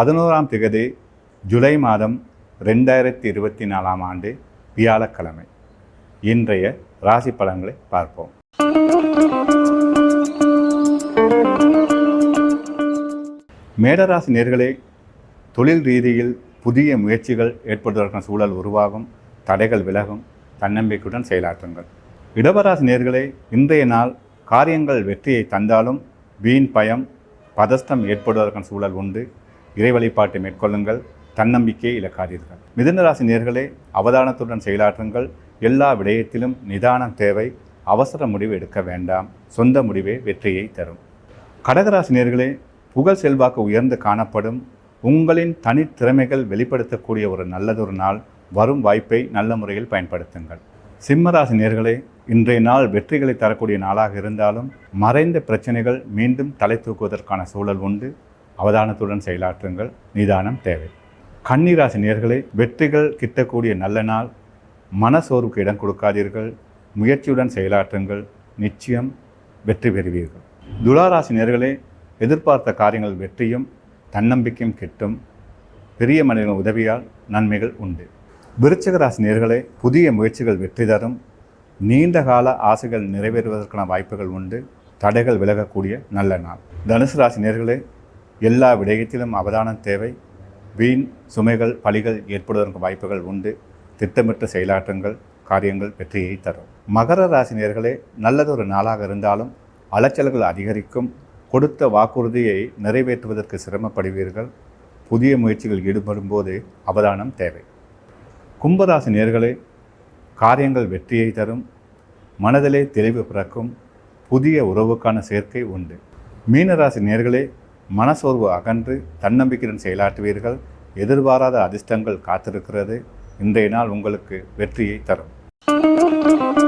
பதினோராம் திகதி ஜூலை மாதம் ரெண்டாயிரத்தி இருபத்தி நாலாம் ஆண்டு வியாழக்கிழமை. இன்றைய ராசி பலன்களை பார்ப்போம். மேடராசி நேர்களே தொழில் ரீதியில் புதிய முயற்சிகள் ஏற்படுவதற்கான சூழல் உருவாகும் தடைகள் விலகும் தன்னம்பிக்கையுடன் செயலாற்றுங்கள். இடவராசி நேர்களே இன்றைய நாள் காரியங்கள் வெற்றியை தந்தாலும் வீண் பயம் பதஸ்டம் ஏற்படுவதற்கான சூழல் உண்டு. இறை வழிபாட்டை மேற்கொள்ளுங்கள் தன்னம்பிக்கையை இழக்காதீர்கள். மிதுனராசி நேர்களே அவதானத்துடன் செயலாற்றுங்கள். எல்லா விடயத்திலும் நிதானம் தேவை. அவசர முடிவு எடுக்க வேண்டாம். சொந்த முடிவே வெற்றியை தரும். கடகராசி நேர்களே புகழ் செல்வாக்கு உயர்ந்து காணப்படும். உங்களின் தனித்திறமைகள் வெளிப்படுத்தக்கூடிய ஒரு நல்லதொரு நாள். வரும் வாய்ப்பை நல்ல முறையில் பயன்படுத்துங்கள். சிம்மராசி நேர்களே இன்றைய நாள் வெற்றிகளை தரக்கூடிய நாளாக இருந்தாலும் மறைந்த பிரச்சனைகள் மீண்டும் தலை தூக்குவதற்கான சூழல் உண்டு. அவதானத்துடன் செயலாற்றுங்கள். நிதானம் தேவை. கன்னிராசி நேர்களை வெற்றிகள் கிட்டக்கூடிய நல்ல நாள். மனசோர்வுக்கு இடம் கொடுக்காதீர்கள். முயற்சியுடன் செயலாற்றுங்கள். நிச்சயம் வெற்றி பெறுவீர்கள். துளாராசி நேர்களே எதிர்பார்த்த காரியங்கள் வெற்றியும் தன்னம்பிக்கையும் கிட்டும். பெரிய மனிதர்கள் உதவியால் நன்மைகள் உண்டு. விருச்சிக ராசி நேர்களே புதிய முயற்சிகள் வெற்றி தரும். நீண்ட கால ஆசைகள் நிறைவேறுவதற்கான வாய்ப்புகள் உண்டு. தடைகள் விலகக்கூடிய நல்ல நாள். தனுசு ராசி நேர்களே எல்லா விடயத்திலும் அவதானம் தேவை. வீண் சுமைகள் பலிகள் ஏற்படுவதற்கு வாய்ப்புகள் உண்டு. திட்டமிட்ட செயலாற்றங்கள் காரியங்கள் வெற்றியை தரும். மகர ராசி நேர்களே நல்லதொரு நாளாக இருந்தாலும் அலைச்சல்கள் அதிகரிக்கும். கொடுத்த வாக்குறுதியை நிறைவேற்றுவதற்கு சிரமப்படுவீர்கள். புதிய முயற்சிகள் ஈடுபடும் போது அவதானம் தேவை. கும்பராசி நேர்களே காரியங்கள் வெற்றியை தரும். மனதிலே தெளிவு பிறக்கும். புதிய உறவுக்கான சேர்க்கை உண்டு. மீனராசி நேர்களே மனசோர்வு அகன்று தன்னம்பிக்கையுடன் செயலாற்றுவீர்கள். எதிர்பாராத அதிர்ஷ்டங்கள் காத்திருக்கிறது. இன்றைய நாள் உங்களுக்கு வெற்றியை தரும்.